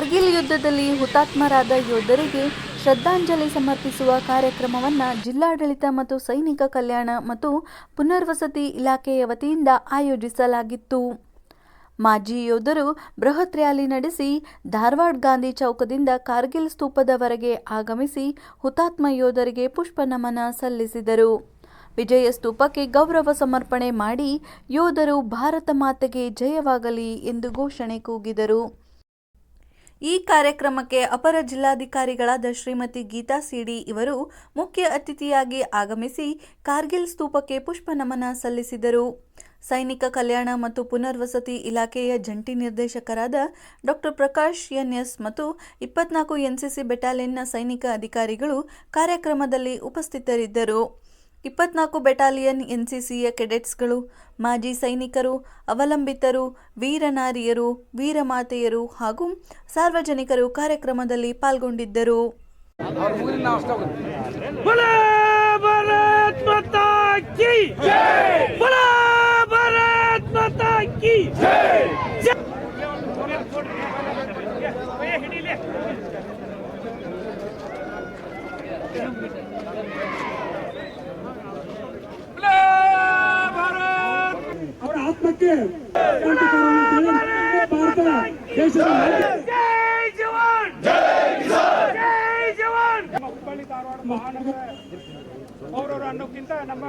ಕಾರ್ಗಿಲ್ ಯುದ್ಧದಲ್ಲಿ ಹುತಾತ್ಮರಾದ ಯೋಧರಿಗೆ ಶ್ರದ್ಧಾಂಜಲಿ ಸಮರ್ಪಿಸುವ ಕಾರ್ಯಕ್ರಮವನ್ನು ಜಿಲ್ಲಾಡಳಿತ ಮತ್ತು ಸೈನಿಕ ಕಲ್ಯಾಣ ಮತ್ತು ಪುನರ್ವಸತಿ ಇಲಾಖೆಯ ವತಿಯಿಂದ ಆಯೋಜಿಸಲಾಗಿತ್ತು. ಮಾಜಿ ಯೋಧರು ಬೃಹತ್ ರ್ಯಾಲಿ ನಡೆಸಿ ಧಾರವಾಡ ಗಾಂಧಿ ಚೌಕದಿಂದ ಕಾರ್ಗಿಲ್ ಸ್ತೂಪದವರೆಗೆ ಆಗಮಿಸಿ ಹುತಾತ್ಮ ಯೋಧರಿಗೆ ಪುಷ್ಪ ನಮನ ಸಲ್ಲಿಸಿದರು. ವಿಜಯ ಸ್ತೂಪಕ್ಕೆ ಗೌರವ ಸಮರ್ಪಣೆ ಮಾಡಿ ಯೋಧರು ಭಾರತ ಮಾತೆಗೆ ಜಯವಾಗಲಿ ಎಂದು ಘೋಷಣೆ ಕೂಗಿದರು. ಈ ಕಾರ್ಯಕ್ರಮಕ್ಕೆ ಅಪರ ಜಿಲ್ಲಾಧಿಕಾರಿಗಳಾದ ಶ್ರೀಮತಿ ಗೀತಾ ಸಿಡಿ ಇವರು ಮುಖ್ಯ ಅತಿಥಿಯಾಗಿ ಆಗಮಿಸಿ ಕಾರ್ಗಿಲ್ ಸ್ತೂಪಕ್ಕೆ ಪುಷ್ಪ ನಮನ ಸಲ್ಲಿಸಿದರು. ಸೈನಿಕ ಕಲ್ಯಾಣ ಮತ್ತು ಪುನರ್ವಸತಿ ಇಲಾಖೆಯ ಜಂಟಿ ನಿರ್ದೇಶಕರಾದ ಡಾಕ್ಟರ್ ಪ್ರಕಾಶ್ ಎನ್ಎಸ್ ಮತ್ತು ಇಪ್ಪತ್ನಾಲ್ಕು ಎನ್ಸಿಸಿ ಬೆಟಾಲಿಯನ್ನ ಸೈನಿಕ ಅಧಿಕಾರಿಗಳು ಕಾರ್ಯಕ್ರಮದಲ್ಲಿ ಉಪಸ್ಥಿತರಿದ್ದರು. ಇಪ್ಪತ್ನಾಲ್ಕು ಬೆಟಾಲಿಯನ್ ಎನ್ಸಿಸಿಯ ಕೆಡೆಟ್ಸ್ಗಳು ಮಾಜಿ ಸೈನಿಕರು ಅವಲಂಬಿತರು ವೀರನಾರಿಯರು ವೀರಮಾತೆಯರು ಹಾಗೂ ಸಾರ್ವಜನಿಕರು ಕಾರ್ಯಕ್ರಮದಲ್ಲಿ ಪಾಲ್ಗೊಂಡಿದ್ದರು. ಶಾಂತಿ ಭಾರತ ದೇಶದ ಧಾರವಾಡ ಮಹಾನಗರ ಅವರವರು ಅನ್ನೋಕ್ಕಿಂತ ನಮ್ಮ